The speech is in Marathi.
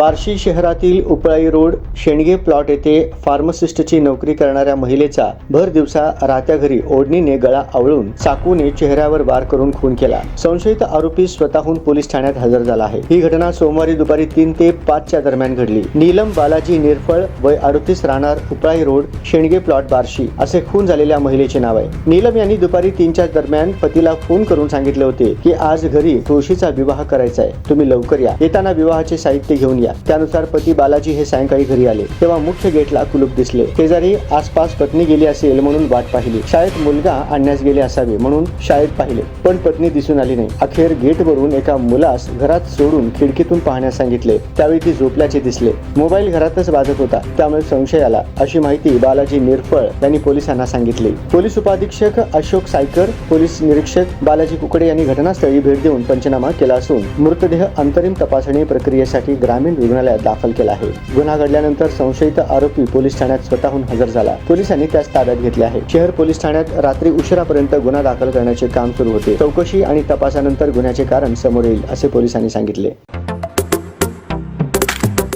बार्शी शहरातील उपळाई रोड शेणगे प्लॉट येथे फार्मासिस्टची नोकरी करणाऱ्या महिलेचा भर दिवसा राहत्या घरी ओढणीने गळा आवळून चाकूने चेहऱ्यावर वार करून खून केला. संशयित आरोपी स्वतःहून पोलीस ठाण्यात हजर झाला आहे. ही घटना सोमवारी दुपारी तीन ते पाचच्या दरम्यान घडली. नीलम बालाजी निरफळ वय अडतीस राहणार उपळाई रोड शेणगे प्लॉट बार्शी असे खून झालेल्या महिलेचे नाव आहे. नीलम यांनी दुपारी तीनच्या दरम्यान पतीला फोन करून सांगितले होते की आज घरी तुळशीचा विवाह करायचा आहे. तुम्ही लवकर या. येताना विवाहाचे साहित्य घेऊन या. या त्यानुसार पती बालाजी हे सायंकाळी घरी आले. तेव्हा मुख्य गेटला कुलूप दिसले. शेजारी आसपास पत्नी गेली असेल म्हणून वाट पाहिली. शाळेत मुलगा आणण्यास गेले असावे म्हणून शाळेत पाहिले. पण पत्नी दिसून आली नाही. अखेर गेटवरून एका मुलास घरात सोडून खिडकीतून पाहण्यास सांगितले. त्यावेळी ती झोपल्याचे दिसले. मोबाईल घरातच वाजत होता. त्यामुळे संशय आला. अशी माहिती बालाजी निरफळ यांनी पोलिसांना सांगितली. पोलीस उपाधीक्षक अशोक सायकर पोलीस निरीक्षक बालाजी कुकडे यांनी घटनास्थळी भेट देऊन पंचनामा केला असून मृतदेह अंतरिम तपासणी प्रक्रियेसाठी ग्रामीण रुग्णालयात दाखल केला आहे. गुन्हा घडल्यानंतर संशयित आरोपी पोलीस ठाण्यात स्वतःहून हजर झाला. पोलिसांनी त्यास ताब्यात घेतले आहे. शहर पोलीस ठाण्यात रात्री उशिरापर्यंत गुन्हा दाखल करण्याचे काम सुरू होते. चौकशी आणि तपासानंतर गुन्ह्याचे कारण समोर येईल असे पोलिसांनी सांगितले.